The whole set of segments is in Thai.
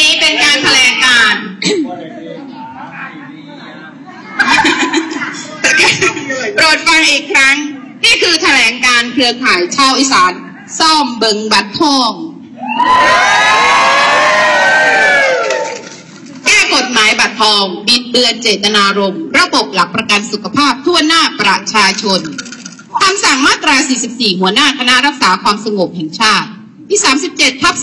นี้เป็นการแถลงการณ์โปรดฟังอีกครั้ง นี่คือแถลงการณ์เครือข่ายชาวอีสานซ่อมเบิงบัตรทองแก้กฎหมายบัตรทอง บิดเบือนเจตนารมณ์ระบบหลักประกันสุขภาพทั่วหน้าประชาชนคำสั่งมาตรา 44 หัวหน้าคณะรักษาความสงบแห่งชาติ ที่ 37ทับ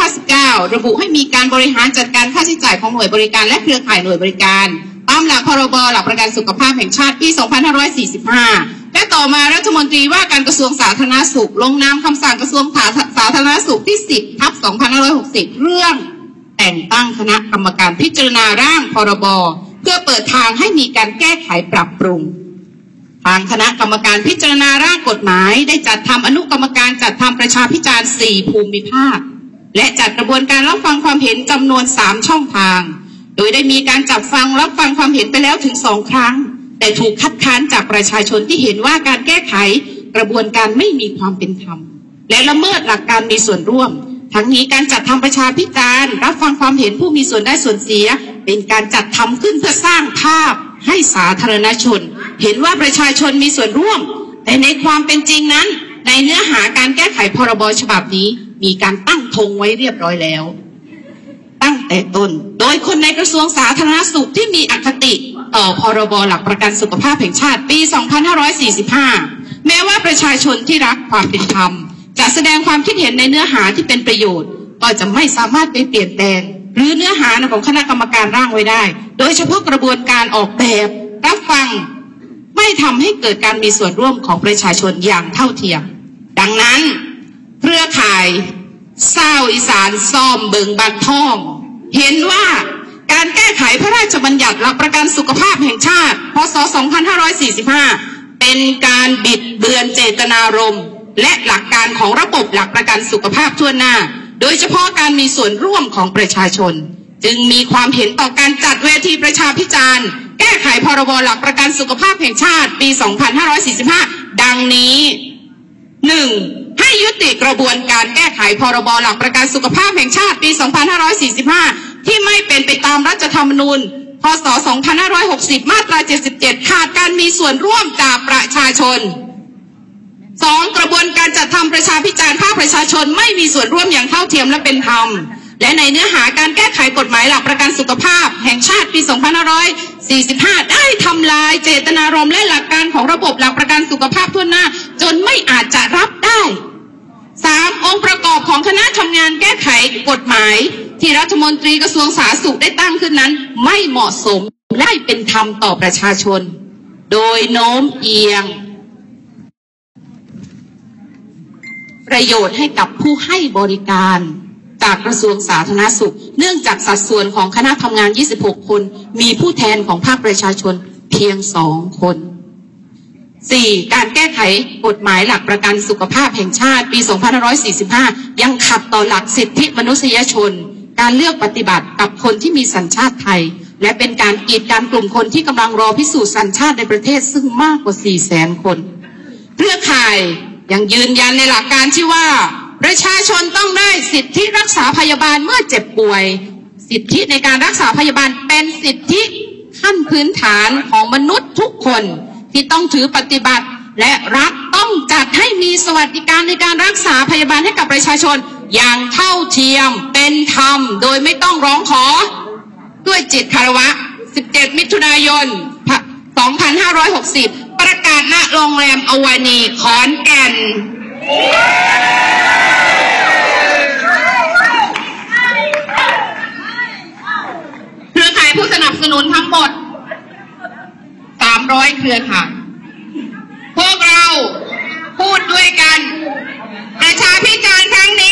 2559 ระบุให้มีการบริหารจัดการค่าใช้จ่ายของหน่วยบริการและเครือข่ายหน่วยบริการ ตามหลักพรบหลักประกันสุขภาพแห่งชาติปี 2545 และต่อมารัฐมนตรีว่าการกระทรวงสาธารณสุข ลงนามคำสั่งกระทรวงสาธารณสุขที่ 10ทับ2560 เรื่อง แต่งตั้งคณะกรรมการพิจารณาร่างพรบเพื่อเปิดทางให้มีการแก้ไขปรับปรุง ทางคณะกรรมการพิจารณาร่างกฎหมาย ได้จัดทำอนุกรรมการจัดทำประชาพิจารณ์4ภูมิภาค และจัดกระบวนการรับฟังความเห็นจำนวน 3 ช่องทาง โดยได้มีการจับฟังรับฟังความเห็นไปแล้วถึงสองครั้ง แต่ถูกคัดค้านจากประชาชนที่เห็นว่าการแก้ไขกระบวนการไม่มีความเป็นธรรม และละเมิดหลักการมีส่วนร่วม ทั้งนี้การจัดทำประชาพิจารณ์รับฟังความเห็นผู้มีส่วนได้ส่วนเสีย เป็นการจัดทำขึ้นเพื่อสร้างภาพ ให้สาธารณชน เห็นว่าประชาชนมีส่วนร่วม แต่ในความเป็นจริงนั้น ในเนื้อหาการแก้ไขพรบฉบับนี้ มีการตั้งธงไว้เรียบร้อยแล้ว ตั้งแต่ต้น โดยคนในกระทรวงสาธารณสุขที่มีอคติต่อพรบหลักประกันสุขภาพแห่งชาติปี 2545 แม้ว่าประชาชนที่รักความเป็นธรรม จะแสดงความคิดเห็นในเนื้อหาที่เป็นประโยชน์ ก็จะไม่สามารถไปเปลี่ยนแปลง หรือเนื้อหาของคณะกรรมการร่างไว้ได้ โดยเฉพาะกระบวนการออกแบบรับฟังไม่ทำให้เกิดการมีส่วนร่วมของประชาชนอย่างเท่าเทียม ดังนั้นเครือข่ายเศร้าอีสานซ่อมเบิงบันท่อง เห็นว่าการแก้ไขพระราชบัญญัติหลักประกันสุขภาพแห่งชาติ พศ 2545 เป็นการบิดเบือนเจตนารมณ์ และหลักการของระบบหลักประกันสุขภาพทั่วหน้า โดยเฉพาะการมีส่วนร่วมของประชาชน จึงมีความเห็นต่อการจัดเวทีประชาพิจารณ์ แก้ไขพรบหลักประกันสุขภาพแห่งชาติปี 2545 ดังนี้หนึ่งให้ยุติกระบวนการแก้ไขพรบหลักประกันสุขภาพแห่งชาติปี 2545 ที่ไม่เป็นไปตามรัฐธรรมนูญพศ 2560 มาตรา 77 ขาดการมีส่วนร่วมจากประชาชน สองกระบวนการจัดทำประชาพิจารณ์ภาคประชาชนไม่มีส่วนร่วมอย่างเท่าเทียมและเป็นธรรม และในเนื้อหาการแก้ไขกฎหมายหลักประกันสุขภาพ แห่งชาติปี 2545 ได้ทำลายเจตนารมณ์และหลักการของระบบหลักประกันสุขภาพทั่วหน้า จนไม่อาจจะรับได้สามองค์ประกอบของคณะทำงานแก้ไขกฎหมาย ที่รัฐมนตรีกระทรวงสาธารณสุขได้ตั้งขึ้นนั้น ไม่เหมาะสมและไม่เป็นธรรมต่อประชาชน โดยโน้มเอียง ประโยชน์ให้กับผู้ให้บริการจากกระทรวงสาธารณสุข เนื่องจากสัดส่วนของคณะทำงาน 26 คน มีผู้แทนของภาคประชาชนเพียงสองคน 4. การแก้ไขกฎหมายหลักประกันสุขภาพแห่งชาติปี 2545 ยังขัดต่อหลักสิทธิมนุษยชน การเลือกปฏิบัติกับคนที่มีสัญชาติไทย และเป็นการกีดกันกลุ่มคนที่กำลังรอพิสูจน์สัญชาติในประเทศซึ่งมากกว่า4แสนคน เครือข่าย ยังยืนยันในหลักการที่ว่า ประชาชนต้องได้สิทธิรักษาพยาบาลเมื่อเจ็บป่วย สิทธิในการรักษาพยาบาลเป็นสิทธิขั้นพื้นฐานของมนุษย์ทุกคนที่ต้องถือปฏิบัติ และรัฐต้องจัดให้มีสวัสดิการในการรักษาพยาบาลให้กับประชาชนอย่างเท่าเทียมเป็นธรรม โดยไม่ต้องร้องขอ ด้วยจิตคารวะ 17 มิถุนายน 2560 ณโรงแรมอวานีขอนแก่น เครือข่ายผู้สนับสนุนทั้งหมด 300 เครือข่าย พวกเราพูดด้วยกัน ประชาพิจารณ์ครั้งนี้